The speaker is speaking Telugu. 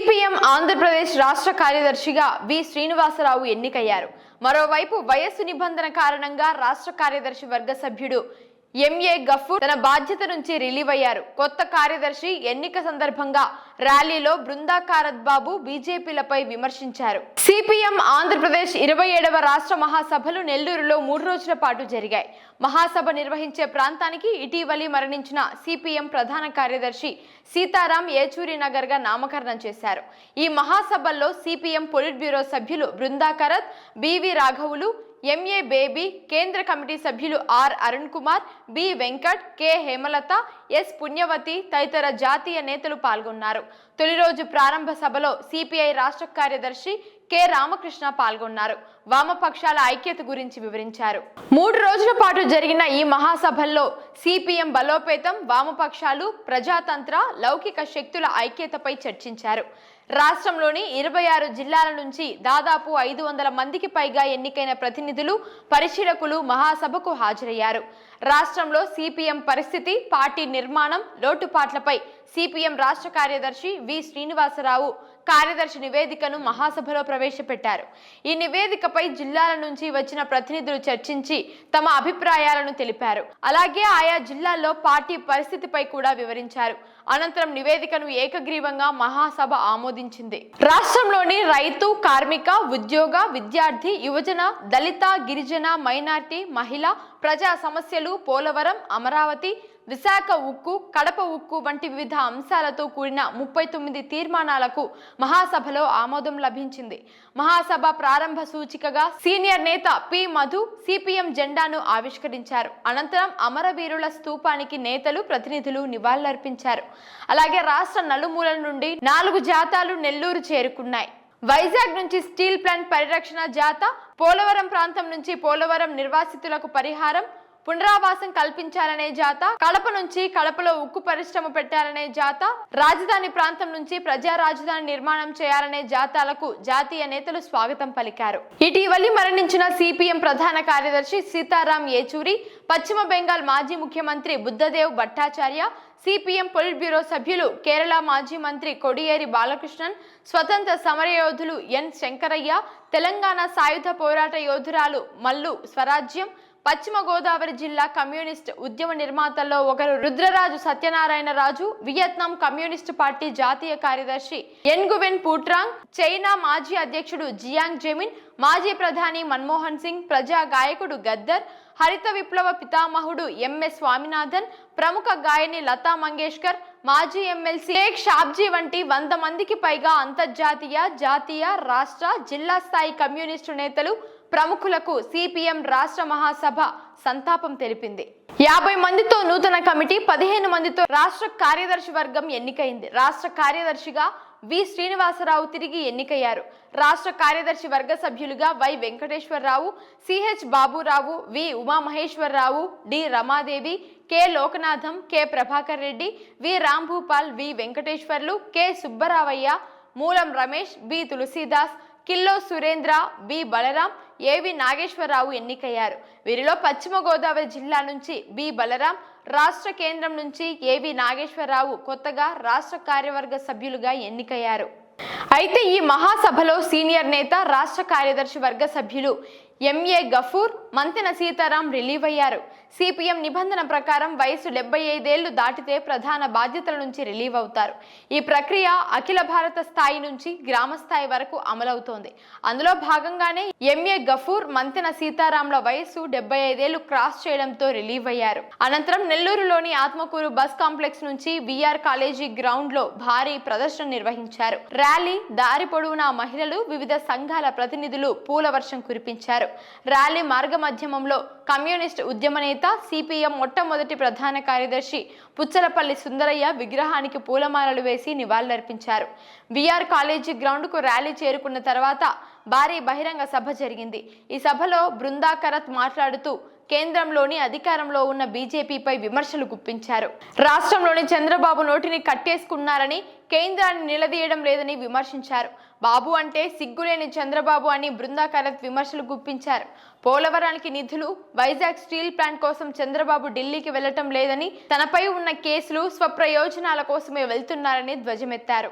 సిపిఎం ఆంధ్రప్రదేశ్ రాష్ట్ర కార్యదర్శిగా వి శ్రీనివాసరావు ఎన్నికయ్యారు. మరోవైపు వయస్సు నిబంధన కారణంగా రాష్ట్ర కార్యదర్శి వర్గ సభ్యుడు ఎంఏ గఫూర్ తన బాధ్యత నుంచి రిలీవ్ అయ్యారు. కొత్త కార్యదర్శి ఎన్నిక సందర్భంగా ర్యాలీలో బృందాకారత్ బాబు బీజేపీలపై విమర్శించారు. సిపిఎం ఆంధ్రప్రదేశ్ ఇరవై ఏడవ రాష్ట్ర మహాసభలు నెల్లూరులో మూడు రోజుల పాటు జరిగాయి. మహాసభ నిర్వహించే ప్రాంతానికి ఇటీవలి మరణించిన సిపిఎం ప్రధాన కార్యదర్శి సీతారాం ఏచూరి నగర్గా నామకరణం చేశారు. ఈ మహాసభల్లో సిపిఎం పొలిట్ బ్యూరో సభ్యులు బృందాకరత్ బివి రాఘవులు ఎంఏ బేబీ కేంద్ర కమిటీ సభ్యులు R Arun Kumar B Venkat K Hemalatha S Punyavathi తదితర జాతీయ నేతలు పాల్గొన్నారు. తొలి రోజు ప్రారంభ సభలో సిపిఐ రాష్ట్ర కార్యదర్శి కె రామకృష్ణ పాల్గొన్నారు. వామపక్షాల ఐక్యత గురించి వివరించారు. మూడు రోజుల పాటు జరిగిన ఈ మహాసభల్లో సిపిఎం బలోపేతం వామపక్షాలు ప్రజాతంత్ర లౌకిక శక్తుల ఐక్యతపై చర్చించారు. రాష్ట్రంలోని ఇరవై ఆరు జిల్లాల నుంచి దాదాపు ఐదు వందల మందికి పైగా ఎన్నికైన ప్రతినిధులు పరిశీలకులు మహాసభకు హాజరయ్యారు. రాష్ట్రంలో సిపిఎం పరిస్థితి పార్టీ నిర్మాణం లోటుపాట్లపై సిపిఎం రాష్ట్ర కార్యదర్శి వి శ్రీనివాసరావు కార్యదర్శి నివేదికను మహాసభలో ప్రవేశపెట్టారు. ఈ నివేదికపై జిల్లాల నుంచి వచ్చిన ప్రతినిధులు చర్చించి తమ అభిప్రాయాలను తెలిపారు. అలాగే ఆయా జిల్లాల్లో పార్టీ పరిస్థితిపై కూడా వివరించారు. అనంతరం నివేదికను ఏకగ్రీవంగా మహాసభ ఆమోదించింది. రాష్ట్రంలోని రైతు కార్మిక ఉద్యోగ విద్యార్థి యువజన దళిత గిరిజన మైనార్టీ మహిళ ప్రజా సమస్యలు పోలవరం అమరావతి విశాఖ ఉక్కు కడప ఉక్కు వంటి వివిధ అంశాలతో కూడిన ముప్పై తొమ్మిది తీర్మానాలకు మహాసభలో ఆమోదం లభించింది. మహాసభ ప్రారంభ సూచికగా సీనియర్ నేత పి. మధు సిపిఎం జెండాను ఆవిష్కరించారు. అనంతరం అమరవీరుల స్తూపానికి నేతలు ప్రతినిధులు నివాళులర్పించారు. అలాగే రాష్ట్ర నలుమూలల నుండి నాలుగు జాతాలు నెల్లూరు చేరుకున్నాయి. వైజాగ్ నుంచి స్టీల్ ప్లాంట్ పరిరక్షణ జాత పోలవరం ప్రాంతం నుంచి పోలవరం నిర్వాసితులకు పరిహారం పునరావాసం కల్పించాలనే జాత కడప నుంచి కడపలో ఉక్కు పరిశ్రమ పెట్టాలనే జాత రాజధాని ప్రాంతం నుంచి ప్రజా రాజధాని నిర్మాణం చేయాలనే జాతాలకు జాతీయ నేతలు స్వాగతం పలికారు. ఇటీవలి మరణించిన సిపిఎం ప్రధాన కార్యదర్శి సీతారాం ఏచూరి పశ్చిమ బెంగాల్ మాజీ ముఖ్యమంత్రి Buddhadeb Bhattacharya CPM polit bureau సభ్యులు కేరళ మాజీ మంత్రి కొడియేరి బాలకృష్ణన్ స్వతంత్ర సమరయోధులు ఎన్ శంకరయ్య తెలంగాణ సాయుధ పోరాట యోధురాలు మల్లు స్వరాజ్యం పశ్చిమ గోదావరి జిల్లా కమ్యూనిస్ట్ ఉద్యమ నిర్మాతల్లో ఒకరు Rudraraju Satyanarayana Raju Vietnam communist party జాతీయ కార్యదర్శి ఎన్గువెన్ పూట్రాంగ్ చైనా మాజీ అధ్యక్షుడు జియాంగ్ జెమిన్ మాజీ ప్రధాని మన్మోహన్ సింగ్ ప్రజా గాయకుడు గద్దర్ హరిత విప్లవ పితామహుడు ఎంఎస్ స్వామినాథన్ ప్రముఖ గాయని లతా మంగేష్కర్ మాజీ ఎమ్మెల్సీ షేక్ షాబ్జీ వంటి వంద మందికి పైగా అంతర్జాతీయ జాతీయ రాష్ట్ర జిల్లా స్థాయి కమ్యూనిస్టు నేతలు ప్రముఖులకు సిపిఎం రాష్ట్ర మహాసభ సంతాపం తెలిపింది. యాభై మందితో నూతన కమిటీ పదిహేను మందితో రాష్ట్ర కార్యదర్శి వర్గం ఎన్నికైంది. రాష్ట్ర కార్యదర్శిగా వి. శ్రీనివాసరావు తిరిగి ఎన్నికయ్యారు. రాష్ట్ర కార్యదర్శి వర్గ సభ్యులుగా Y. Venkateswararao CH Baburao V. Umamaheswararao D. Ramadevi K. Lokanatham K. Prabhakar Reddy V. Rambhupal V. Venkateswarlu K. Subbaravaiah Mulam Ramesh B. Tulasidas Killo Surendra B. Balaram AV Nageswararao ఎన్నికయ్యారు? వీరిలో పశ్చిమ గోదావరి జిల్లా నుంచి బి. బలరాం రాష్ట్ర కేంద్రం నుంచి ఏవి నాగేశ్వరరావు కొత్తగా రాష్ట్ర కార్యవర్గ సభ్యులుగా ఎన్నికయ్యారు? అయితే ఈ మహాసభలో సీనియర్ నేత రాష్ట్ర కార్యదర్శి వర్గ సభ్యులు M A Gafoor Manthena Sitaram relieve అయ్యారు. సిపిఎం నిబంధన ప్రకారం వయసు డెబ్బై ఐదేళ్ళు దాటితే ప్రధాన బాధ్యతల నుంచి రిలీవ్ అవుతారు. ఈ ప్రక్రియ అఖిల భారత స్థాయి నుంచి గ్రామ స్థాయి వరకు అమలవుతోంది. అందులో భాగంగానే ఎంఏ గఫూర్ మంతెన సీతారాంల వయసు డెబ్బై ఐదేళ్ళు క్రాస్ చేయడంతో రిలీవ్ అయ్యారు. అనంతరం నెల్లూరులోని ఆత్మకూరు బస్ కాంప్లెక్స్ నుంచి విఆర్ కాలేజీ గ్రౌండ్లో భారీ ప్రదర్శన నిర్వహించారు. ర్యాలీ దారి పొడవునా మహిళలు వివిధ సంఘాల ప్రతినిధులు పూల వర్షం కురిపించారు. ర్యాలీ మార్గం మాధ్యమంలో కమ్యూనిస్ట్ ఉద్యమ నేత సిపిఎం మొట్టమొదటి ప్రధాన కార్యదర్శి పుచ్చలపల్లి సుందరయ్య విగ్రహానికి పూలమాలలు వేసి నివాళులర్పించారు. విఆర్ కాలేజీ గ్రౌండ్కు ర్యాలీ చేరుకున్న తర్వాత భారీ బహిరంగ సభ జరిగింది. ఈ సభలో బృందాకరత్ మాట్లాడుతూ కేంద్రంలోని అధికారంలో ఉన్న బీజేపీపై విమర్శలు గుప్పించారు. రాష్ట్రంలోని చంద్రబాబు నోటిని కట్టేసుకున్నారని కేంద్రాన్ని నిలదీయడం లేదని విమర్శించారు. బాబు అంటే సిగ్గులేని చంద్రబాబు అని బృందాకరత్ విమర్శలు గుప్పించారు. పోలవరానికి నిధులు వైజాగ్ స్టీల్ ప్లాంట్ కోసం చంద్రబాబు ఢిల్లీకి వెళ్ళటం లేదని తనపై ఉన్న కేసులు స్వప్రయోజనాల కోసమే వెళ్తున్నారని ధ్వజమెత్తారు.